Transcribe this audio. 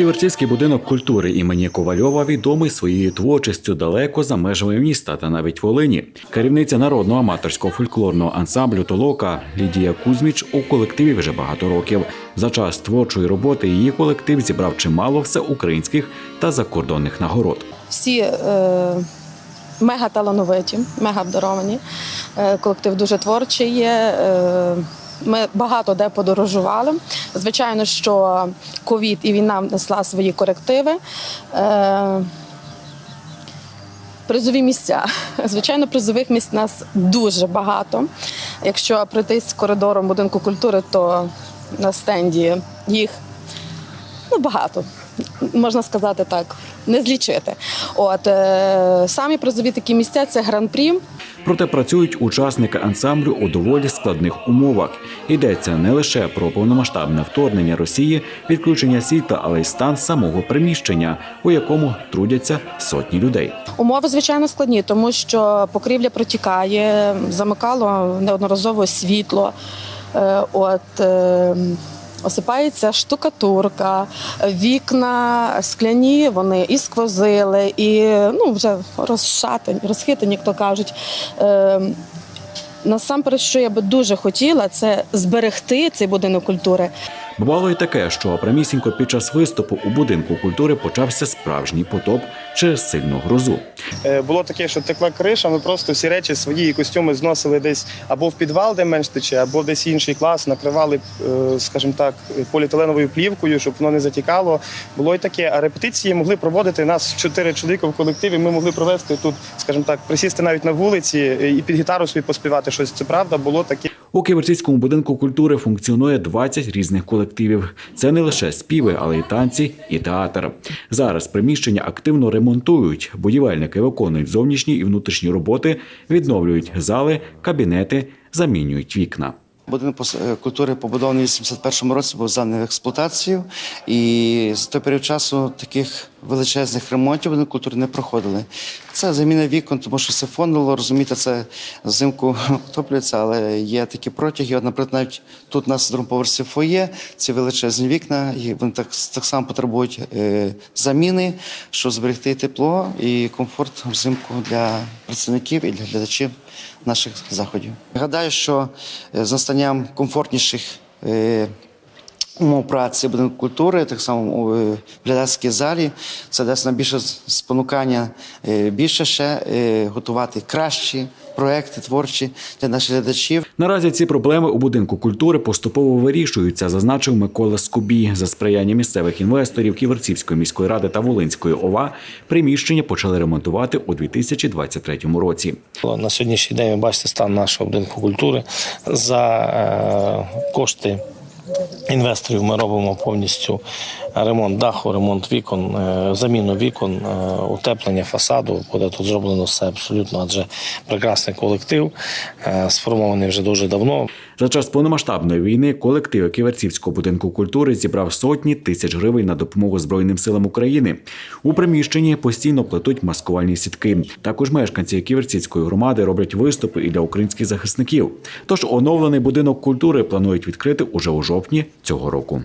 Ківерцівський будинок культури імені Ковальова відомий своєю творчістю далеко за межами міста та навіть Волині. Керівниця народного аматорського фольклорного ансамблю Толока Лідія Кузьміч у колективі вже багато років. За час творчої роботи її колектив зібрав чимало всеукраїнських та закордонних нагород. Всі е, мега талановиті, мега обдаровані. Е, колектив дуже творчий є. Е, ми багато де подорожували. Звичайно, що ковід і війна внесла свої корективи. Е, Призові місця. Звичайно, призових місць нас дуже багато. Якщо пройтись коридором будинку культури, то на стенді їх ну, багато. Можна сказати так, не злічити. От е, самі призові такі місця це гран-прі. Проте працюють учасники ансамблю у доволі складних умовах. Йдеться не лише про повномасштабне вторгнення Росії, відключення світла, але й стан самого приміщення, у якому трудяться сотні людей. Умови звичайно складні, тому що покрівля протікає, замикало неодноразово світло. Е, От е, осипається штукатурка, вікна скляні, вони і сквозили, і ну вже розшатані, розхитані, як то кажуть. Е, Насамперед, що я би дуже хотіла, це зберегти цей будинок культури. Бувало й таке, що прямісінько під час виступу у будинку культури почався справжній потоп через сильну грозу. Е, Було таке, що текла криша, ми просто всі речі свої костюми зносили десь або в підвал, де менш тече, або десь інший клас, накривали, е, скажімо так, поліетиленовою плівкою, щоб воно не затікало. Було й таке. А репетиції могли проводити нас чотири чоловіка в колективі. Ми могли провести тут, скажімо так, присісти навіть на вулиці і під гітару собі поспівати щось. Це правда, було таке. У Ківерцівському будинку культури функціонує 20 різних колективів. Це не лише співи, але й танці, і театр. Зараз приміщення активно ремонтують. Будівельники виконують зовнішні і внутрішні роботи, відновлюють зали, кабінети, замінюють вікна. Будинок е, культури побудований у 81 році, був зданий в експлуатацію, і з того період часу таких величезних ремонтів будинок культури не проходили. Це заміна вікон, тому що це фондило, розумієте, це взимку отоплюється, але є такі протяги. От, наприклад, навіть тут на другому поверсі фоє, ці величезні вікна, і вони так, так само потребують е, заміни, щоб зберегти тепло і комфорт взимку для працівників і для глядачів наших заходів. Гадаю, що е, з настанням комфортніших е, умов праці будинку культури, так само у е, глядацькій залі, це дасть нам більше спонукання, більше ще готувати кращі проекти творчі для наших глядачів. Наразі ці проблеми у будинку культури поступово вирішуються, зазначив Микола Скубій. За сприяння місцевих інвесторів Ківерцівської міської ради та Волинської ОВА приміщення почали ремонтувати у 2023 році. На сьогоднішній день ви бачите стан нашого будинку культури. За е, кошти інвесторів ми робимо повністю ремонт даху, ремонт вікон, е, заміну вікон, е, утеплення фасаду. Буде тут зроблено все абсолютно, адже прекрасний колектив, е, сформований вже дуже давно. За час повномасштабної війни колектив Ківерцівського будинку культури зібрав сотні тисяч гривень на допомогу Збройним силам України. У приміщенні постійно плетуть маскувальні сітки. Також мешканці Ківерцівської громади роблять виступи і для українських захисників. Тож оновлений будинок культури планують відкрити уже у жовтні цього року.